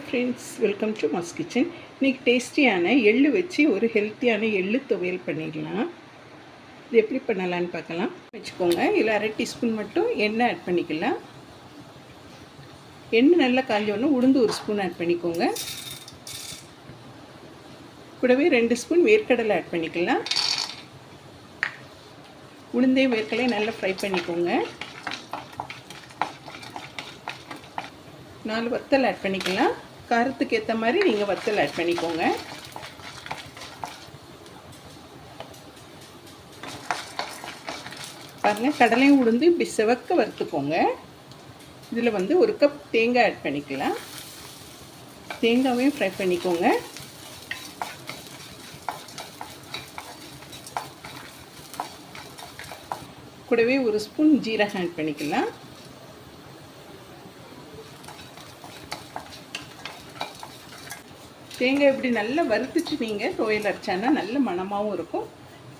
Friends welcome to mass kitchen. இன்றைக்கி டேஸ்டியான எள்ளு வச்சு ஒரு ஹெல்த்தியான எள்ளு துவையல் பண்ணிடலாம். இது எப்படி பண்ணலான்னு பார்க்கலாம். வச்சுக்கோங்க இதில் அரை டீஸ்பூன் மட்டும் எண்ணெய் ஆட் பண்ணிக்கலாம். எண்ணெய் நல்லா காஞ்சோடனே உளுந்து ஒரு ஸ்பூன் ஆட் பண்ணிக்கோங்க. கூடவே ரெண்டு ஸ்பூன் வேர்க்கடலை ஆட் பண்ணிக்கலாம். உளுந்தே வேர்க்கடலையும் நல்லா ஃப்ரை பண்ணிக்கோங்க. நாலு வத்தல் ஆட் பண்ணிக்கலாம். காரத்துக்கு ஏற்ற மாதிரி நீங்கள் வத்தல் ஆட் பண்ணிக்கோங்க. பாருங்கள் கடலையும் உளுந்து இப்படி செவக்க வறுத்துக்கோங்க. இதில் வந்து ஒரு கப் தேங்காய் ஆட் பண்ணிக்கலாம். தேங்காவையும் ஃப்ரை பண்ணிக்கோங்க. கூடவே ஒரு ஸ்பூன் ஜீரகம் ஆட் பண்ணிக்கலாம். தேங்காய் இப்படி நல்லா வறுத்துச்சு நீங்கள் துவையல் அரைச்சானா நல்ல மணமாகவும் இருக்கும்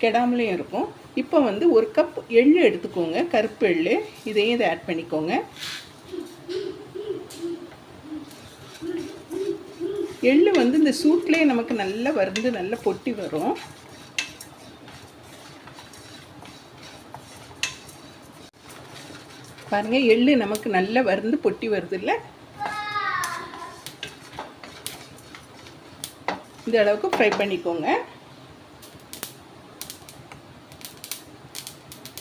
கெடாமலையும் இருக்கும். இப்போ வந்து ஒரு கப் எள்ளு எடுத்துக்கோங்க கருப்பு எள்ளு. இதையும் இதை ஆட் பண்ணிக்கோங்க. எள்ளு வந்து இந்த சூட்லேயே நமக்கு நல்லா வறுந்து நல்லா பொட்டி வரும். பாருங்கள் எள்ளு நமக்கு நல்லா வறுந்து பொட்டி வருது இல்லை இந்த அளவுக்கு ஃப்ரை பண்ணிக்கோங்க.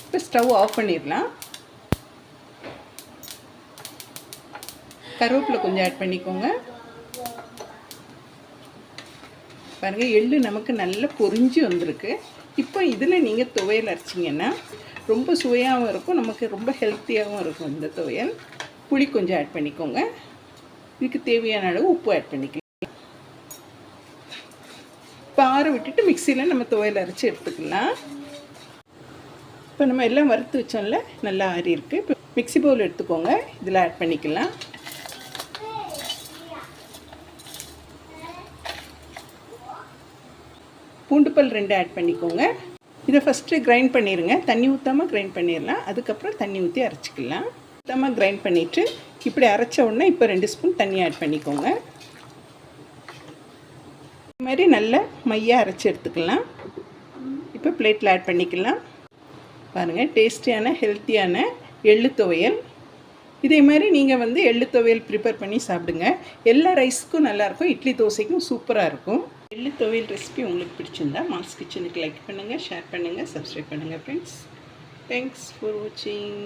இப்போ ஸ்டவ் ஆஃப் பண்ணிடலாம். கருவேப்பிலை கொஞ்சம் ஆட் பண்ணிக்கோங்க. பாருங்கள் எள்ளு நமக்கு நல்லா பொறிஞ்சு வந்திருக்கு. இப்போ இதில் நீங்கள் துவையல் அரைச்சிங்கன்னா ரொம்ப சுவையாகவும் இருக்கும் நமக்கு ரொம்ப ஹெல்த்தியாகவும் இருக்கும் இந்த துவையல். புளி கொஞ்சம் ஆட் பண்ணிக்கோங்க. இதுக்கு தேவையான அளவு உப்பு ஆட் பண்ணிக்கலாம் இப்போ ஆற விட்டுட்டு மிக்சியில் நம்ம துவையில் அரைச்சி எடுத்துக்கலாம். இப்போ நம்ம எல்லாம் வறுத்து வச்சோம்ல நல்லா ஆறி இருக்குது இப்போ மிக்சி பவுல் எடுத்துக்கோங்க. இதில் ஆட் பண்ணிக்கலாம். பூண்டுப்பல் ரெண்டு ஆட் பண்ணிக்கோங்க. இதை ஃபஸ்ட்டு கிரைண்ட் பண்ணிடுங்க தண்ணி ஊற்றாமல் கிரைண்ட் பண்ணிடலாம் அதுக்கப்புறம் தண்ணி ஊற்றி அரைச்சிக்கலாம். ஊற்றாமல் கிரைண்ட் பண்ணிவிட்டு இப்படி அரைச்ச உடனே இப்போ ரெண்டு ஸ்பூன் தண்ணி ஆட் பண்ணிக்கோங்க. மாதிரி நல்ல மையாக அரைச்சி எடுத்துக்கலாம். இப்போ பிளேட்டில் ஆட் பண்ணிக்கலாம். பாருங்கள் டேஸ்டியான ஹெல்த்தியான எள்ளு துவையல். இதே மாதிரி நீங்கள் வந்து எள்ளு துவையல் ப்ரிப்பேர் பண்ணி சாப்பிடுங்க. எல்லா ரைஸ்க்கும் நல்லாயிருக்கும் இட்லி தோசைக்கும் சூப்பராக இருக்கும். எள்ளு துவையல் ரெசிபி உங்களுக்கு பிடிச்சிருந்தா மாஸ் கிச்சனுக்கு லைக் பண்ணுங்கள் ஷேர் பண்ணுங்கள் சப்ஸ்கிரைப் பண்ணுங்கள் ஃப்ரெண்ட்ஸ் தேங்க்ஸ் ஃபார் வாட்சிங்